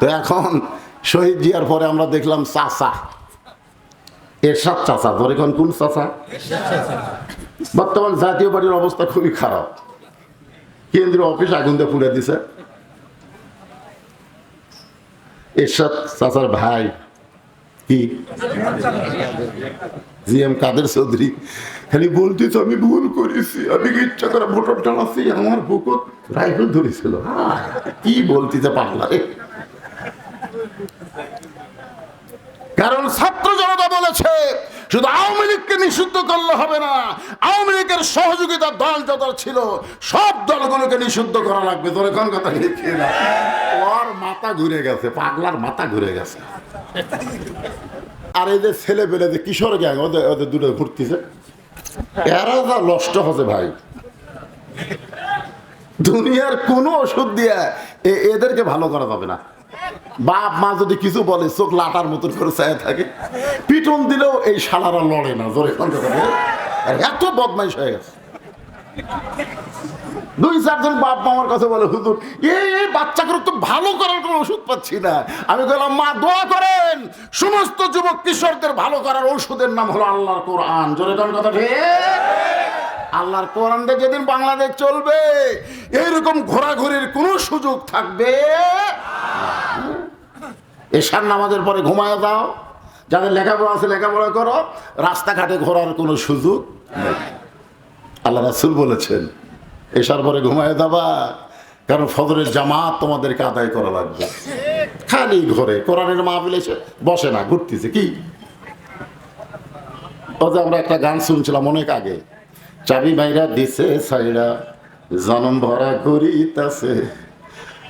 তো এখন শহীদ জিয়ার পরে আমরা দেখলাম চাচা। এরশাদ চাচা। তোর এখন কোন চাচা? বর্তমান জাতীয় পার্টির অবস্থা খুবই খারাপ। কেন্দ্রীয় অফিস আগুন দিয়ে পুড়ে দিছে। এরশাদ চাচার ভাই কি? G M Kader Chowdhury. খালি বলতে তো আমি ভুল করেছি। আমি ইচ্ছা করে ভোটার টানাচ্ছি আমার বুকত রাইফেল ধরেছিল। কি বলতে পারলা রে কারণ ছাত্র জনতা বলেছে, শুধু আওয়ামী লীগকে নিষিদ্ধ করলে হবে না। আওয়ামী লীগের সহযোগিতা দল যত ছিল, সব দলগুলোকে নিষিদ্ধ করা লাগবে। তোর এখন কথা না। ওর মাথা ঘুরে গেছে, পাগলার মাথা ঘুরে গেছে। আর এই যে ছেলে পেলে যে কিশোর গ্যাং, ওদের ওদের দুটো ঘুরতেছে এরা যা নষ্ট হচ্ছে ভাই। দুনিয়ার কোনো ওষুধ দিয়ে এদেরকে ভালো করা যাবে না। বাপ মা যদি কিছু বলে, চোখ লাটার মতন করে চায় থাকে। পিটন দিলেও এই শালারা লড়ে না, জোরে এত বদমাইশ হয়ে গেছে। দুই চারজন বাপ মা আমার কাছে বলে, হুজুর এই বাচ্চাকে তো ভালো করার কোনো ওষুধ পাচ্ছি না। আমি বললাম, মা, দোয়া করেন। সমস্ত যুবক কিশোরদের ভালো করার ওষুধের নাম হলো আল্লাহর কোরআন। জোরে কথা ঠিক? আল্লাহর কোরআন দিয়ে যেদিন বাংলাদেশ চলবে, এইরকম ঘোরাঘুরির কোনো সুযোগ থাকবে এশার নামাজের পরে ঘুমায় দাও যাদের লেখাপড়া আছে লেখাপড়া করো। রাস্তাঘাটে ঘোরার কোনো সুযোগ নেই। আল্লাহ রাসুল বলেছেন, এশার পরে ঘুমায় দাবা কারণ ফজরের জামাত তোমাদেরকে আদায় করা লাগবে। খালি ঘরে, কোরআনের মাহফিল এসে বসে না, ঘুরতেছে কি? ও যে আমরা একটা গান শুনছিলাম অনেক আগে। চাবি মাইরা দিছে, সাইরা, জনম ভরা করিতাছে।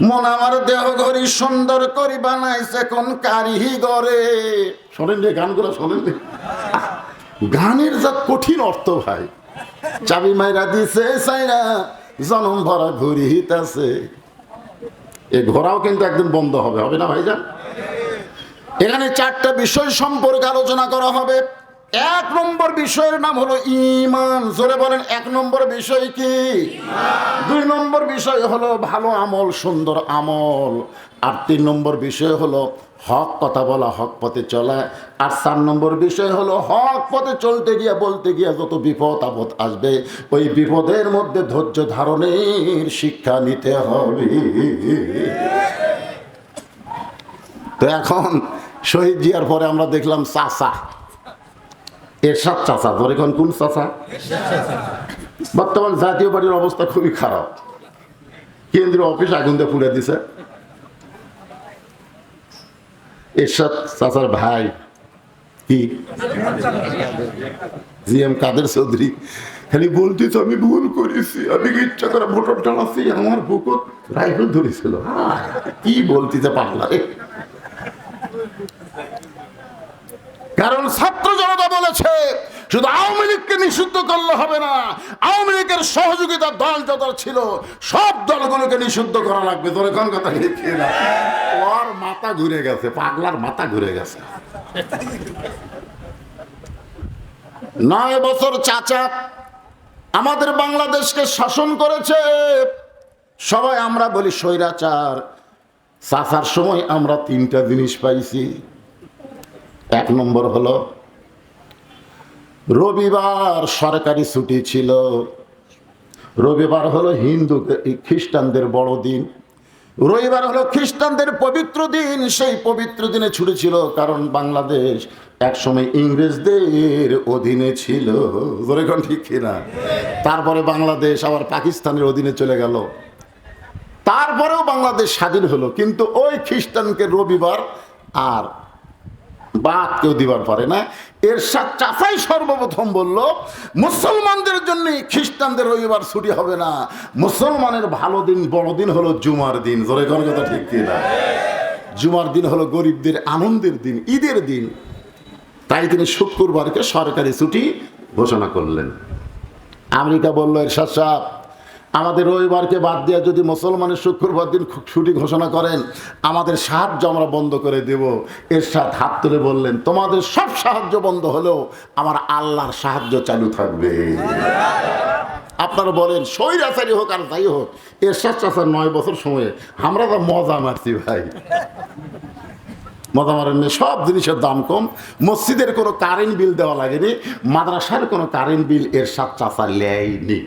মন আমার দেহ ঘড়ি সুন্দর করি বানাইছে কোন কারিহি গরে শোনেন রে, গানগুলো শোনেন রে। গানের যা কঠিন অর্থ ভাই। চাবি মাইরা দিছে, সাইরা জনম ভরা ঘুরিতাছে এ ঘোরাও কিন্তু একদিন বন্ধ হবে হবে না ভাইজান? এখানে চারটা বিষয় সম্পর্কে আলোচনা করা হবে। এক নম্বর বিষয়ের নাম হলো ইমান। জোরে বলেন এক নম্বর বিষয় কি? দুই নম্বর বিষয় হলো ভালো আমল সুন্দর আমল। আর তিন নম্বর বিষয় হলো হক কথা বলা হক পথে চলা। আর চার নম্বর বিষয় হলো হক পথে চলতে গিয়ে বলতে গিয়ে যত বিপদ আপদ আসবে ওই বিপদের মধ্যে ধৈর্য ধারণের শিক্ষা নিতে হবে। তো এখন শহীদ জিয়ার পরে আমরা দেখলাম চাচা। এরশাদ চাচা তোর এখন কোন চাচা? বর্তমান জাতীয় পার্টির অবস্থা খুবই খারাপ। কেন্দ্রীয় অফিস আগুন দিয়ে পুড়ে দিছে। এরশাদ চাচার ভাই কি? G M Kader Chowdhury. খালি বলতে তো আমি ভুল করেছি, আমি ইচ্ছা করে ভোটার টানাচ্ছি, আমার বুকত রাইফেল ধরেছিল। কি বলতে পারলা কারণ ছাত্র জনতা বলেছে, শুধু আওয়ামী লীগকে নিষিদ্ধ করলে হবে না। আওয়ামী লীগের সহযোগিতা দল যত ছিল, সব দলগুলোকে নিষিদ্ধ করা লাগবে। তোর এখন কথা ওর মাথা ঘুরে গেছে, পাগলার মাথা ঘুরে গেছে। নয় বছর চাচা আমাদের বাংলাদেশকে শাসন করেছে। সবাই আমরা বলি স্বৈরাচার। চাচার সময় আমরা তিনটা জিনিস পাইছি। এক নম্বর হলো, রবিবার সরকারি ছুটি ছিল। রবিবার হলো হিন্দু খ্রিস্টানদের বড় দিন। রবিবার হলো খ্রিস্টানদের পবিত্র দিন। সেই পবিত্র দিনে ছুটি ছিল কারণ বাংলাদেশ একসময় ইংরেজদের অধীনে ছিল। ঠিক কিনা? তারপরে বাংলাদেশ আবার পাকিস্তানের অধীনে চলে গেল। তারপরেও বাংলাদেশ স্বাধীন হলো। কিন্তু ওই খ্রিস্টানকে রবিবার আর বাদ কেউ দিবার পারে না। এর সাথে চাচাই সর্বপ্রথম বলল, মুসলমানদের জন্য খ্রিস্টানদের রবিবার ছুটি হবে না। মুসলমানের ভালো দিন, বড় দিন হলো জুমার দিন। জোরে কোন কথা ঠিক কিনা জুমার দিন হলো গরিবদের আনন্দের দিন, ঈদের দিন। তাই তিনি শুক্রবারকে সরকারি ছুটি ঘোষণা করলেন। আমেরিকা বলল, এরশাদ সাহেব আমাদের রবিবারকে বাদ দিয়ে যদি মুসলমানের শুক্রবার দিন ছুটি ঘোষণা করেন, আমাদের সাহায্য আমরা বন্ধ করে দেব। এর সাথে হাত তুলে বললেন, তোমাদের সব সাহায্য বন্ধ হলেও আমার আল্লাহর সাহায্য চালু থাকবে। আপনারা বলেন, স্বৈরাচারী হোক আর যাই হোক, এরশাদ চাষার নয় বছর সময়ে আমরা তো মজা মারছি ভাই। মজা মারেন সব জিনিসের দাম কম। মসজিদের কোনো কারেন্ট বিল দেওয়া লাগেনি, মাদ্রাসার কোনো কারেন্ট বিল এরশাদ চাষা লেয়নি।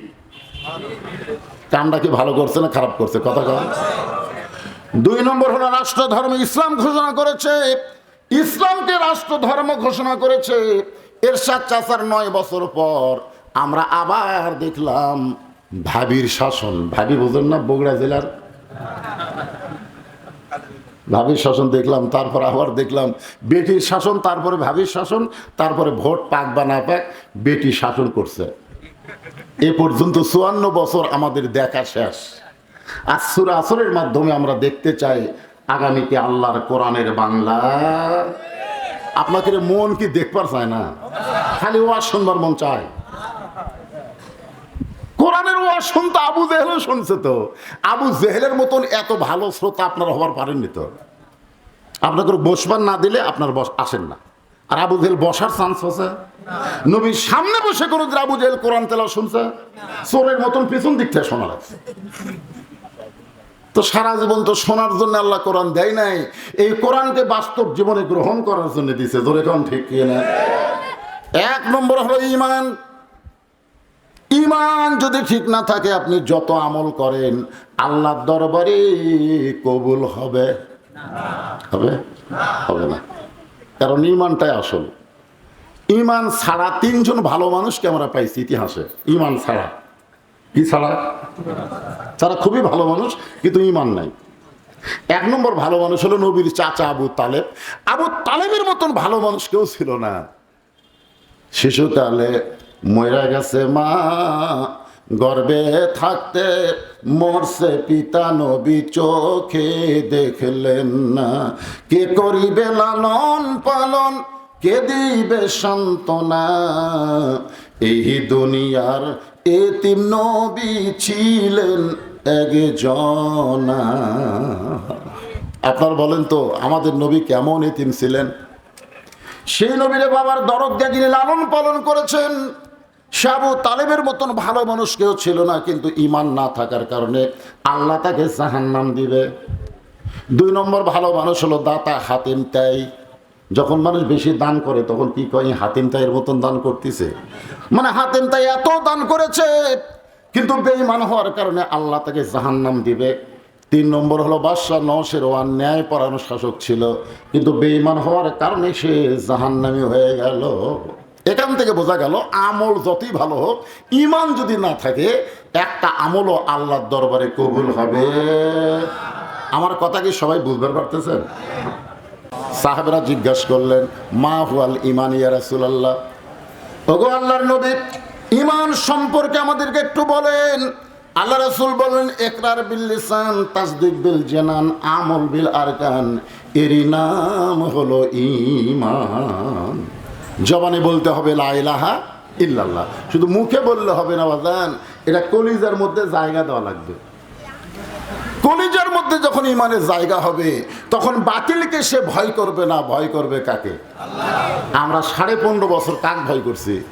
কামটা কি ভালো করছে না খারাপ করছে? কথা কথা দুই নম্বর হলো রাষ্ট্র ধর্ম ইসলাম ঘোষণা করেছে। ইসলামকে রাষ্ট্র ধর্ম ঘোষণা করেছে। এরশাদ চাচার নয় বছর পর আমরা আবার দেখলাম ভাবির শাসন। ভাবি বুঝেন না, বগুড়া জেলার? ভাবির শাসন দেখলাম, তারপর আবার দেখলাম বেটির শাসন, তারপরে ভাবির শাসন, তারপরে ভোট পাক বা না পাক, বেটি শাসন করছে। এ পর্যন্ত চুয়ান্ন বছর আমাদের দেখা শেষ। আর সুরা আসরের মাধ্যমে আমরা দেখতে চাই, আগামীতে আল্লাহর কোরআনের বাংলা। আপনাকে মন কি দেখবার চায় না? খালি ওয়াজ শুনবার মন চায়। কোরআনের ওয়াজ শুনতো আবু জেহেলও শুনছে তো। আবু জেহেলের মতন এত ভালো শ্রোতা আপনারা হবার পারেননি তো। আপনাকে বসবার না দিলে আপনার বস আসেন না। আর আবু জেহেল বসার চান্স আছে। নবীর সামনে বসে কোনো আবু জেহেল কোরআন তেলা শুনছে, চোরের মতন পিছন দিক থেকে শোনা লাগছে। তো সারা জীবন তো শোনার জন্য আল্লাহ কোরআন দেয় নাই। এই কোরআনকে বাস্তব জীবনে গ্রহণ করার জন্য দিছে, জোরে কোন ঠিক না? এক নম্বর হলো ইমান ইমান যদি ঠিক না থাকে, আপনি যত আমল করেন, আল্লাহর দরবারে কবুল হবে। হবে? হবে না। কারণ ইমানটাই আসল। ইমান ছাড়া তিনজন ভালো মানুষকে আমরা পাইছি ইতিহাসে। ইমান ছাড়া। কি ছাড়া? তারা খুবই ভালো মানুষ, কিন্তু ইমান নাই। এক নম্বর ভালো মানুষ হলো নবীর চাচা আবু তালেব। আবু তালেবের মতন ভালো মানুষ কেউ ছিল না। শিশুকালে মরা গেছে মা। গর্বে থাকতে মরছে পিতা নবী চোখে দেখলেন না। কে করিবে লালন পালন, কে দিবে সান্ত্বনা? এই দুনিয়ার এতিম নবী ছিলেন একজনা। আপনার বলেন তো, আমাদের নবী কেমন এতিম ছিলেন? সেই নবীরে বাবার দরদ দিয়ে যিনি লালন পালন করেছেন। সাবু তালেবের মতন ভালো মানুষ কেউ ছিল না, কিন্তু ইমান না থাকার কারণে আল্লাহ তাকে জাহান্নাম দিবে। দুই নম্বর ভালো মানুষ হলো দাতা হাতিম তাই। যখন মানুষ বেশি দান করে, তখন কি কয়, হাতিম তাইয়ের মতন দান করতেছে? মানে হাতিম তাই এত দান করেছে, কিন্তু বেঈমান হওয়ার কারণে আল্লাহ তাকে জাহান্নাম দিবে। তিন নম্বর হলো বাদশাহ নশের ওয়ান ন্যায় পরানো শাসক ছিল, কিন্তু বেঈমান হওয়ার কারণে সে জাহান্নামি হয়ে গেল। এখান থেকে বোঝা গেল, আমল যতই ভালো হোক ইমান যদি না থাকে, একটা আমলও আল্লাহর দরবারে কবুল হবে। আমার কথা কি সবাই বুঝতে পারতেছেন? সাহেবরা জিজ্ঞাসা করলেন, মা হুয়াল ইমান ইয়া রাসূলুল্লাহ? ওগো আল্লাহর নবী ইমান সম্পর্কে আমাদেরকে একটু বলেন। আল্লাহ রসুল বলেন একরার বিল লিসান, তাসদিক বিল জানান, আমল বিল আরকান, এরই নাম হলো ইমান জবানে বলতে হবে লাইলাহা ইল্লাল্লাহ। শুধু মুখে বললে হবে না বাজান এটা কলিজার মধ্যে জায়গা দেওয়া লাগবে। কলিজার মধ্যে যখন ইমানের জায়গা হবে, তখন বাতিলকে সে ভয় করবে না, ভয় করবে কাকে? আমরা সাড়ে পনেরো বছর কাক ভয় করছি?